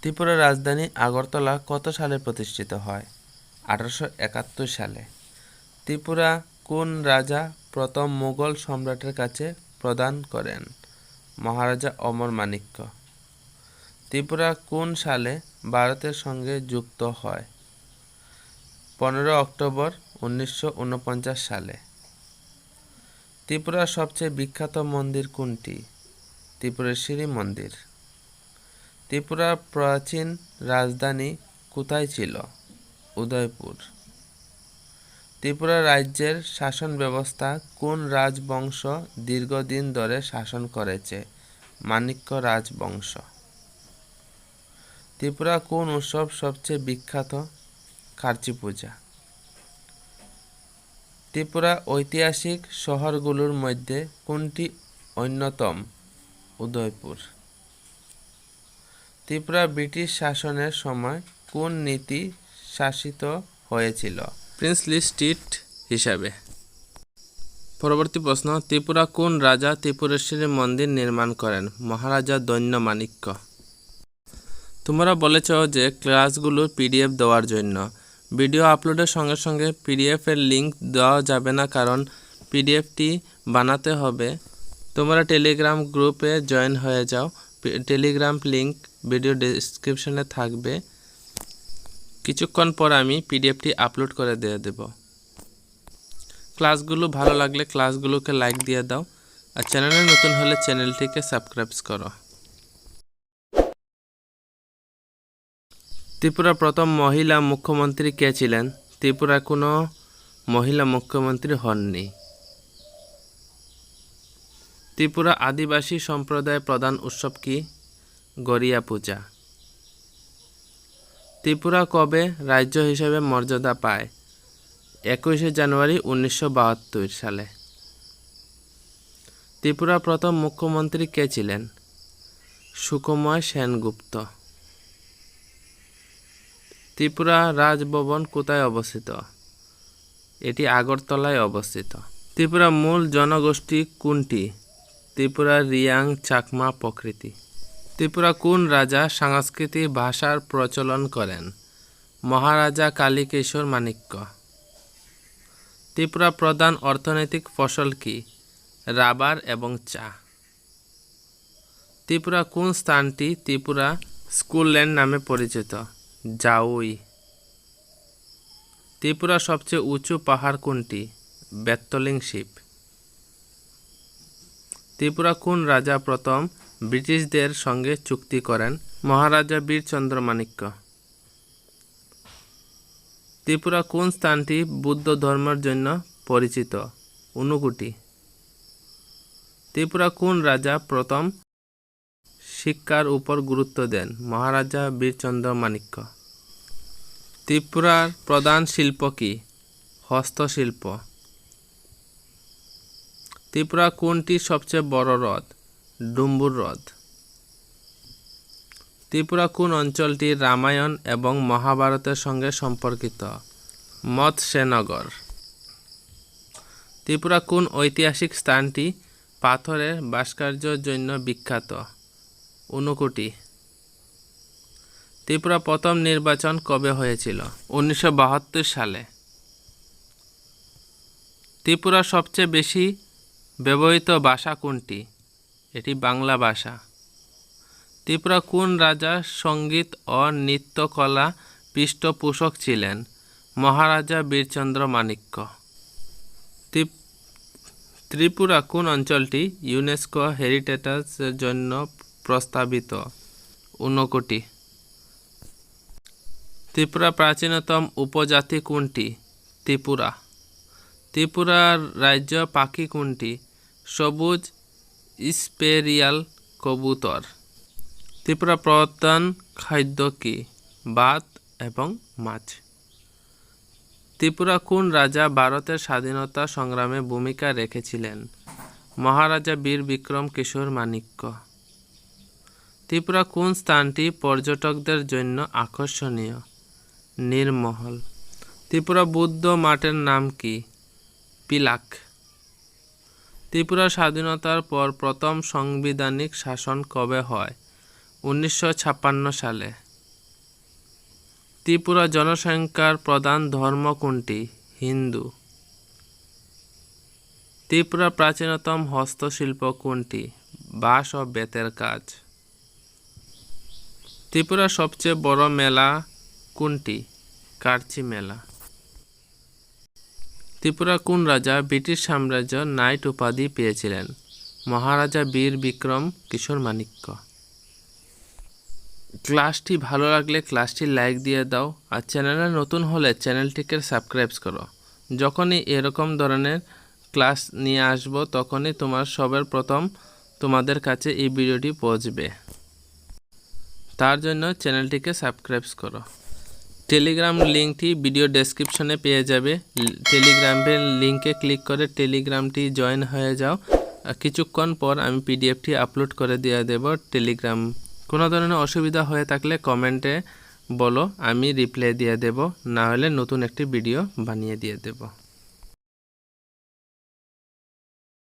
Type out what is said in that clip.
ত্রিপুরার রাজধানী আগরতলা কত সালে প্রতিষ্ঠিত হয়? আঠারোশো একাত্তর সালে। ত্রিপুরা কোন রাজা প্রথম মুঘল সম্রাটের কাছে প্রদান করেন? মহারাজা অমর মাণিক্য। ত্রিপুরা কোন সালে ভারতের সঙ্গে যুক্ত হয়? পনেরো অক্টোবর উনিশশো উনপঞ্চাশ সালে। ত্রিপুরার সবচেয়ে বিখ্যাত মন্দির কোনটি? ত্রিপুরেশ্বরী মন্দির ত্রিপুরার প্রাচীন রাজধানী কোথায় ছিল? উদয়পুর। ত্রিপুরা রাজ্যের শাসন ব্যবস্থা কোন রাজবংশ দীর্ঘদিন ধরে শাসন করেছে? মাণিক্য রাজবংশ। ত্রিপুরা কোন উৎসব সবচেয়ে বিখ্যাত? কার্চি পূজা। ত্রিপুরা ঐতিহাসিক শহরগুলোর মধ্যে কোনটি অন্যতম? উদয়পুর। ত্রিপুরা ব্রিটিশ শাসনের সময় কোন নীতি শাসিত হয়েছিল? প্রিন্সলি স্ট্রিট হিসাবে। পরবর্তী প্রশ্ন, ত্রিপুরা কোন রাজা ত্রিপুরেশ্বরী মন্দির নির্মাণ করেন? মহারাজা দৈন্য মাণিক্য। তোমরা বলেছ যে ক্লাসগুলোর পিডিএফ দেওয়ার জন্য। ভিডিও আপলোডের সঙ্গে সঙ্গে পিডিএফের লিঙ্ক দেওয়া যাবে না কারণ পিডিএফটি বানাতে হবে। তোমরা টেলিগ্রাম গ্রুপে জয়েন হয়ে যাও। টেলিগ্রাম লিংক ভিডিও ডেসক্রিপশনে থাকবে। কিছুক্ষণ পর আমি পিডিএফটি আপলোড করে দিয়ে দেব। ক্লাসগুলো ভালো লাগলে ক্লাসগুলোকে লাইক দিয়ে দাও আর চ্যানেলে নতুন হলে চ্যানেলটিকে সাবস্ক্রাইব করো। ত্রিপুরার প্রথম মহিলা মুখ্যমন্ত্রী কে ছিলেন? ত্রিপুরা কোনো মহিলা মুখ্যমন্ত্রী হননি। ত্রিপুরা আদিবাসী সম্প্রদায়ের প্রধান উৎসব কি? গরিয়া পূজা। ত্রিপুরা কবে রাজ্য হিসেবে মর্যাদা পায়? একুশে জানুয়ারি উনিশশো বাহাত্তর সালে। ত্রিপুরা প্রথম মুখ্যমন্ত্রী কে ছিলেন? সুকুময় সেনগুপ্ত। ত্রিপুরা রাজভবন কোথায় অবস্থিত? এটি আগরতলায় অবস্থিত। ত্রিপুরা মূল জনগোষ্ঠী কোনটি? ত্রিপুরা রিয়াং চাকমা প্রকৃতি। ত্রিপুরা কোন রাজা সাংস্কৃতিক ভাষার প্রচলন করেন? মহারাজা কালীকেশর মাণিক্য। ত্রিপুরা প্রধান অর্থনৈতিক ফসল কি? রাবার এবং চা। ত্রিপুরা কোন স্থানটি ত্রিপুরা স্কুলল্যান্ড নামে পরিচিত? জাউই ত্রিপুরা সবচেয়ে উঁচু পাহাড় কোনটি? বেত্তলিং শিপ ত্রিপুরা কোন রাজা প্রথম ব্রিটিশদের সঙ্গে চুক্তি করেন মহারাজা বীরচন্দ্র মাণিক্য। ত্রিপুরা কোন স্থানটি বুদ্ধ ধর্মের জন্য পরিচিত? অনুকুটি ত্রিপুরা কোন রাজা প্রথম শিক্ষার উপর গুরুত্ব দেন? মহারাজা বীরচন্দ্র মাণিক্য। ত্রিপুরার প্রধান শিল্প কি? হস্তশিল্প। ত্রিপুরা কোনটি সবচেয়ে বড় হ্রদ? ডুম্বুর হ্রদ। ত্রিপুরা কোন অঞ্চলটি রামায়ণ এবং মহাভারতের সঙ্গে সম্পর্কিত? মৎস্যনগর ত্রিপুরা কোন ঐতিহাসিক স্থানটি পাথরের ভাস্কর্যের জন্য বিখ্যাত? ঊনকোটি। ত্রিপুরা প্রথম নির্বাচন কবে হয়েছিল? উনিশশো বাহাত্তর সালে। ত্রিপুরার সবচেয়ে বেশি ব্যবহৃত ভাষা কোনটি? এটি বাংলা ভাষা। ত্রিপুরা কোন রাজা সংগীত ও নৃত্যকলা পৃষ্ঠপোষক ছিলেন? মহারাজা বীরচন্দ্র মাণিক্য। ত্রিপ- ত্রিপুরা কোন অঞ্চলটি ইউনেস্কো হেরিটেজের জন্য প্রস্তাবিত? ঊনকোটি। ত্রিপুরা প্রাচীনতম উপজাতি কোনটি? ত্রিপুরা। ত্রিপুরার রাজ্য পাখি কোনটি? সবুজ স্পেরিয়াল কবুতর। ত্রিপুরা প্রধান খাদ্য কি? ভাত এবং মাছ। ত্রিপুরা কোন রাজা ভারতের স্বাধীনতা সংগ্রামে ভূমিকা রেখেছিলেন? মহারাজা বীর বিক্রম কিশোর মাণিক্য। ত্রিপুরা কোন স্থানটি পর্যটকদের জন্য আকর্ষণীয়? নীরমহল ত্রিপুরা বৌদ্ধ মাঠের নাম কি? পিলাক। ত্রিপুরা স্বাধীনতার পর প্রথম সাংবিধানিক শাসন কবে হয়? উনিশশো ছাপ্পান্ন সালে। ত্রিপুরা জনসংখ্যার প্রধান ধর্ম কোনটি? হিন্দু। ত্রিপুরা প্রাচীনতম হস্তশিল্প কোনটি? বাঁশ ও বেতের কাজ। ত্রিপুরা সবচেয়ে বড় মেলা কোনটি? কার্চি মেলা। ত্রিপুরা কোন রাজা ব্রিটিশ সাম্রাজ্য নাইট উপাধি পেয়েছিলেন? মহারাজা বীর বিক্রম কিশোর মাণিক্য। ক্লাসটি ভালো লাগলে ক্লাসটি লাইক দিয়ে দাও আর চ্যানেলে নতুন হলে চ্যানেলটিকে সাবস্ক্রাইব করো। যখনই এরকম ধরনের ক্লাস নিয়ে আসব, তখনই তোমার সবার প্রথম তোমাদের কাছে এই ভিডিওটি পৌঁছবে। তার জন্য চ্যানেলটিকে সাবস্ক্রাইব করো। টেলিগ্রাম লিঙ্কটি ভিডিও ডেসক্রিপশনে পেয়ে যাবে। টেলিগ্রামের লিঙ্কে ক্লিক করে টেলিগ্রামটি জয়েন হয়ে যাও। কিছুক্ষণ পর আমি পিডিএফটি আপলোড করে দিয়ে দেব টেলিগ্রাম। কোনো ধরনের অসুবিধা হয়ে থাকলে কমেন্টে বলো, আমি রিপ্লাই দিয়ে দেব। না হলে নতুন একটি ভিডিও বানিয়ে দিয়ে দেব।